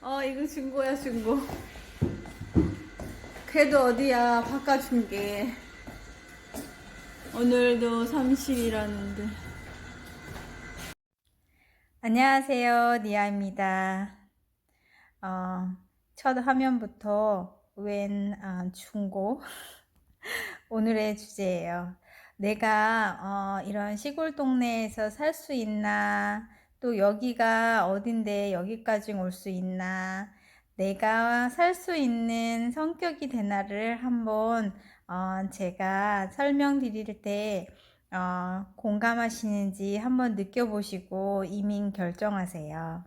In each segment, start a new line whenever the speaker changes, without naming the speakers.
어 이거 중고야 중고. 그래도 어디야 바꿔준 게. 오늘도 30이라는데. 안녕하세요 니아입니다. 어, 첫 화면부터 웬 아, 중고? 오늘의 주제예요. 내가 어, 이런 시골 동네에서 살 수 있나 또 여기가 어딘데 여기까지 올 수 있나 내가 살 수 있는 성격이 되나를 한번 어, 제가 설명드릴 때 어, 공감하시는지 한번 느껴보시고 이민 결정하세요.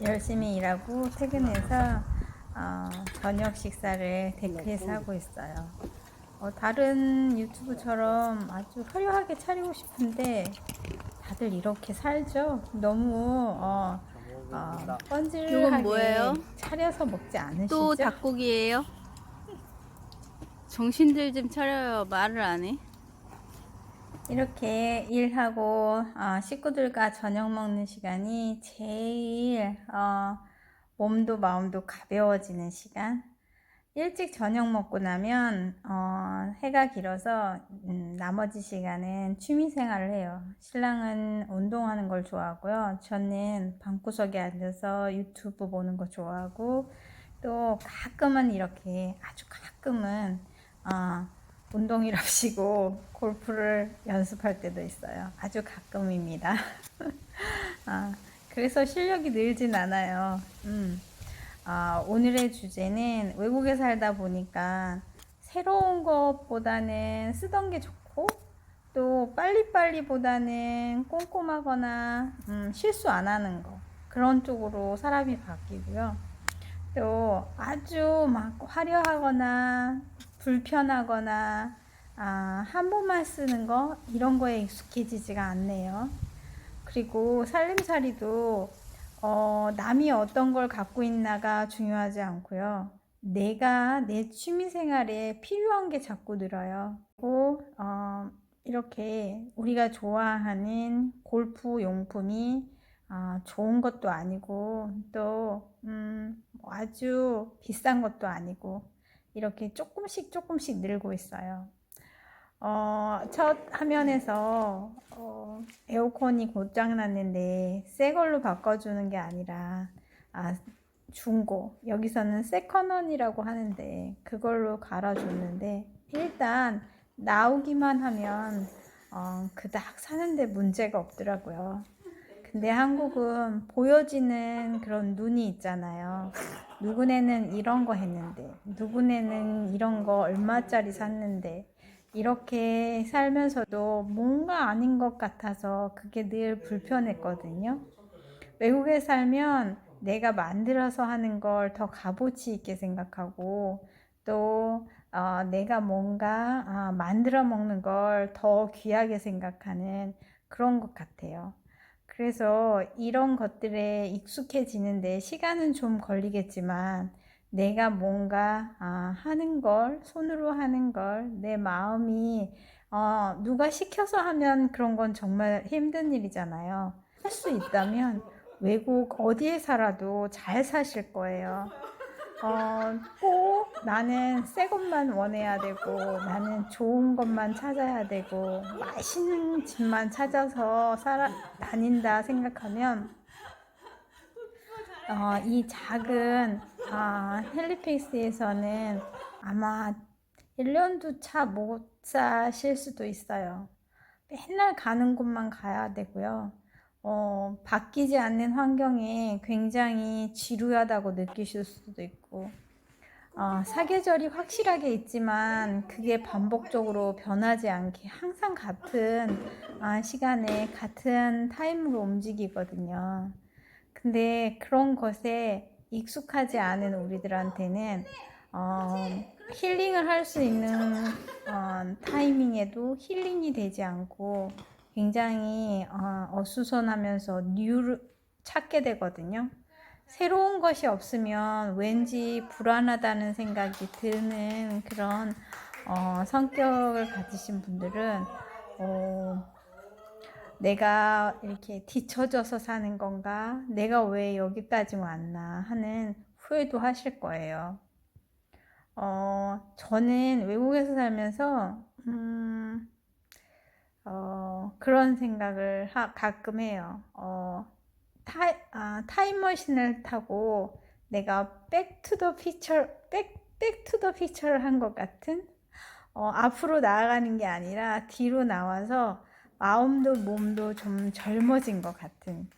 열심히 일하고 퇴근해서 어, 저녁 식사를 데크에서 하고 있어요. 어, 다른 유튜브처럼 아주 화려하게 차리고 싶은데 다들 이렇게 살죠. 너무 어, 어, 번질하게
이건 뭐예요?
차려서 먹지 않으시죠?
또 닭고기예요? 정신들 좀 차려요. 말을 안 해.
이렇게 일하고 어, 식구들과 저녁 먹는 시간이 제일 어, 몸도 마음도 가벼워지는 시간. 일찍 저녁 먹고 나면 어, 해가 길어서 음, 나머지 시간은 취미 생활을 해요. 신랑은 운동하는 걸 좋아하고요. 저는 방구석에 앉아서 유튜브 보는 거 좋아하고 또 가끔은 이렇게 아주 가끔은 어, 운동이랍시고 골프를 연습할 때도 있어요. 아주 가끔입니다. 아, 그래서 실력이 늘진 않아요. 음. 아, 오늘의 주제는 외국에 살다 보니까 새로운 것보다는 쓰던 게 좋고 또 빨리빨리보다는 꼼꼼하거나 음, 실수 안 하는 거 그런 쪽으로 사람이 바뀌고요. 또 아주 막 화려하거나 불편하거나 아, 한 번만 쓰는 거 이런 거에 익숙해지지가 않네요. 그리고 살림살이도 어, 남이 어떤 걸 갖고 있나가 중요하지 않고요. 내가 내 취미 생활에 필요한 게 자꾸 늘어요. 그리고 어, 이렇게 우리가 좋아하는 골프 용품이 아, 좋은 것도 아니고 또 음, 아주 비싼 것도 아니고 이렇게 조금씩 조금씩 늘고 있어요. 어, 첫 화면에서 어, 에어컨이 고장 났는데 새 걸로 바꿔주는 게 아니라 아, 중고 여기서는 세컨원이라고 하는데 그걸로 갈아줬는데 일단 나오기만 하면 어, 그닥 사는데 문제가 없더라고요. 근데 한국은 보여지는 그런 눈이 있잖아요. 누구네는 이런 거 했는데, 누구네는 이런 거 얼마짜리 샀는데, 이렇게 살면서도 뭔가 아닌 것 같아서 그게 늘 불편했거든요. 외국에 살면 내가 만들어서 하는 걸 더 값어치 있게 생각하고, 또 어, 내가 뭔가 아, 만들어 먹는 걸 더 귀하게 생각하는 그런 것 같아요. 그래서 이런 것들에 익숙해지는데 시간은 좀 걸리겠지만 내가 뭔가 아, 하는 걸 손으로 하는 걸 내 마음이 어, 누가 시켜서 하면 그런 건 정말 힘든 일이잖아요. 할 수 있다면 외국 어디에 살아도 잘 사실 거예요. 어, 꼭 나는 새 것만 원해야 되고 나는 좋은 것만 찾아야 되고 맛있는 집만 찾아서 살아 다닌다 생각하면 어, 이 작은 아, 헬리페이스에서는 아마 1년도 차 못 사실 수도 있어요. 맨날 가는 곳만 가야 되고요. 어, 바뀌지 않는 환경에 굉장히 지루하다고 느끼실 수도 있고, 어, 사계절이 확실하게 있지만 그게 반복적으로 변하지 않게 항상 같은 아, 시간에 같은 타임으로 움직이거든요. 근데 그런 것에 익숙하지 않은 우리들한테는 어, 힐링을 할 수 있는 어, 타이밍에도 힐링이 되지 않고 굉장히 어, 어수선하면서 뉴를 찾게 되거든요. 새로운 것이 없으면 왠지 불안하다는 생각이 드는 그런 어, 성격을 가지신 분들은 어, 내가 이렇게 뒤처져서 사는 건가? 내가 왜 여기까지 왔나? 하는 후회도 하실 거예요. 어, 저는 외국에서 살면서, 음, 어, 그런 생각을 하- 가끔 해요. 어, 타, 아, 타임머신을 타고 내가 백투더 피처, 백, 백투더 피처를 한 것 같은? 어, 앞으로 나아가는 게 아니라 뒤로 나와서 마음도 몸도 좀 젊어진 것 같은.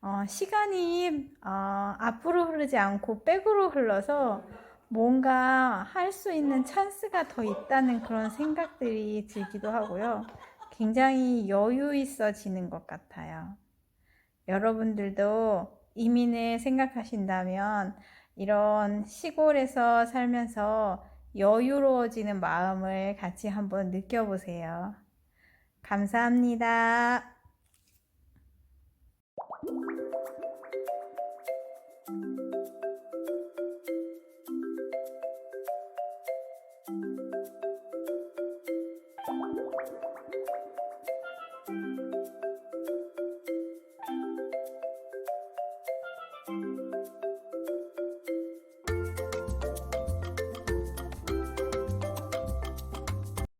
어, 시간이 어, 앞으로 흐르지 않고 백으로 흘러서 뭔가 할 수 있는 찬스가 더 있다는 그런 생각들이 들기도 하고요. 굉장히 여유 있어지는 것 같아요. 여러분들도 이민을 생각하신다면 이런 시골에서 살면서 여유로워지는 마음을 같이 한번 느껴보세요. 감사합니다.